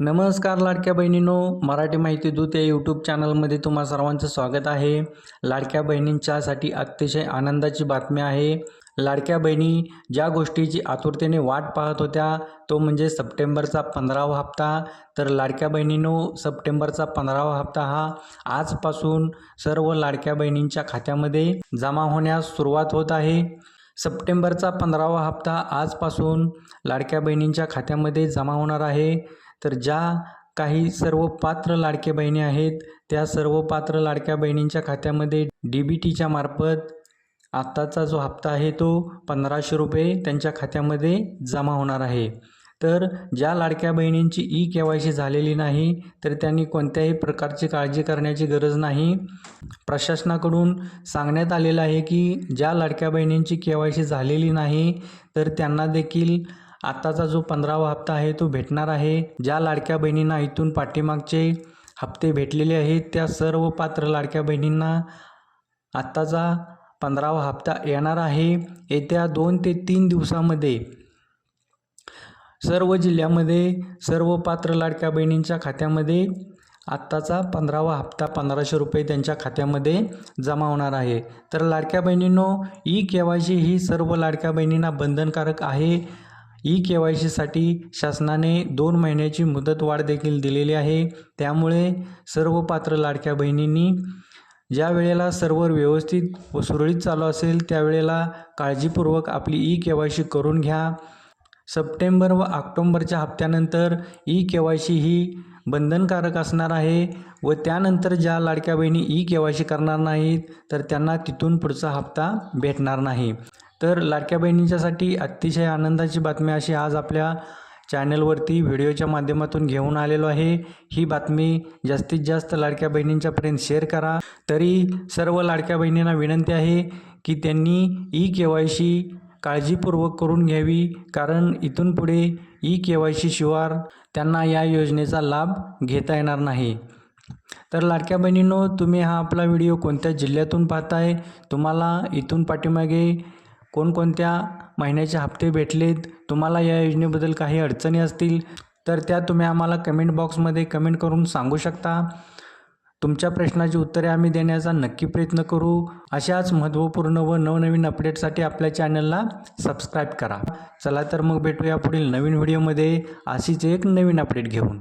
नमस्कार लाडक्या बहिणींनो मराठी माहिती दूत या यूट्यूब चॅनलमध्ये तुम्हा सर्वांचं स्वागत आहे. लाडक्या बहिणींच्यासाठी अतिशय आनंदाची बातमी आहे. लाडक्या बहिणी ज्या गोष्टीची आतुरतेने वाट पाहत होत्या तो म्हणजे सप्टेंबरचा पंधरावा हप्ता. तर लाडक्या बहिणींनो सप्टेंबरचा पंधरावा हप्ता हा आजपासून सर्व लाडक्या बहिणींच्या खात्यामध्ये जमा होण्यास सुरुवात होत आहे. सप्टेंबरचा पंधरावा हप्ता आजपासून लाडक्या बहिणींच्या खात्यामध्ये जमा होणार आहे. तर ज्या काही सर्व पात्र लाडक्या बहिणी आहेत त्या सर्व पात्र लाडक्या बहिणींच्या खात्यामध्ये डी बी टीच्या मार्फत आत्ताचा जो हप्ता आहे तो पंधराशे रुपये त्यांच्या खात्यामध्ये जमा होणार आहे. तर ज्या लाडक्या बहिणींची ई के वाय सी झालेली नाही तर त्यांनी कोणत्याही प्रकारची काळजी करण्याची गरज नाही. प्रशासनाकडून सांगण्यात आलेलं आहे की ज्या लाडक्या बहिणींची के वाय सी झालेली नाही तर त्यांना देखील आत्ताचा जो पंधरावा हप्ता आहे तो भेटणार आहे. ज्या लाडक्या बहिणींना इथून पाठीमागचे हप्ते भेटलेले आहेत त्या सर्व पात्र लाडक्या बहिणींना आत्ताचा पंधरावा हप्ता येणार आहे. येत्या दोन ते तीन दिवसामध्ये सर्व जिल्ह्यामध्ये सर्व पात्र लाडक्या बहिणींच्या खात्यामध्ये आत्ताचा पंधरावा हप्ता पंधराशे रुपये त्यांच्या खात्यामध्ये जमा होणार आहे. तर लाडक्या बहिणींनो ई के वाय सी ही सर्व लाडक्या बहिणींना बंधनकारक आहे. ई के वाय सीसाठी शासनाने दोन महिन्याची मुदतवाढ देखील दिलेली आहे. त्यामुळे सर्व पात्र लाडक्या बहिणींनी ज्या वेळेला सर्वर व्यवस्थित व सुरळीत चालू असेल त्यावेळेला काळजीपूर्वक आपली ई के वाय सी करून घ्या. सप्टेंबर व ऑक्टोंबरच्या हप्त्यानंतर ई के वाय सी ही बंधनकारक असणार आहे व त्यानंतर ज्या लाडक्या बहिणी ई के वाय सी करणार नाहीत तर त्यांना तिथून पुढचा हप्ता भेटणार नाही. तर लाडक्या बहिणींच्यासाठी अतिशय आनंदाची बातमी अशी आज आपल्या चॅनलवरती व्हिडिओच्या माध्यमातून घेऊन आलेलो आहे. ही बातमी जास्तीत जास्त लाडक्या बहिणींच्यापर्यंत शेअर करा. तरी सर्व लाडक्या बहिणींना विनंती आहे की त्यांनी ई के वाय सी काळजीपूर्वक करून घ्यावी कारण इथून पुढे ई के वाय सी शिवार त्यांना या योजनेचा लाभ घेता येणार नाही. तर लाडक्या बहिणींनो तुम्ही हा आपला व्हिडिओ कोणत्या जिल्ह्यातून पाहताय? तुम्हाला इथून पाठीमागे कोणकोणत्या महिन्याचे हप्ते भेटलेत? तुम्हाला या योजनेबद्दल काही अडचणी असतील तर त्या तुम्ही आम्हाला कमेंट बॉक्समध्ये कमेंट करून सांगू शकता. तुमच्या प्रश्नाची उत्तरे आम्ही देण्याचा नक्की प्रयत्न करू. अशाच महत्त्वपूर्ण व नवनवीन अपडेटसाठी आपल्या चॅनलला सबस्क्राईब करा. चला तर मग भेटूया पुढील नवीन व्हिडिओमध्ये. अशीच एक नवीन अपडेट घेऊन.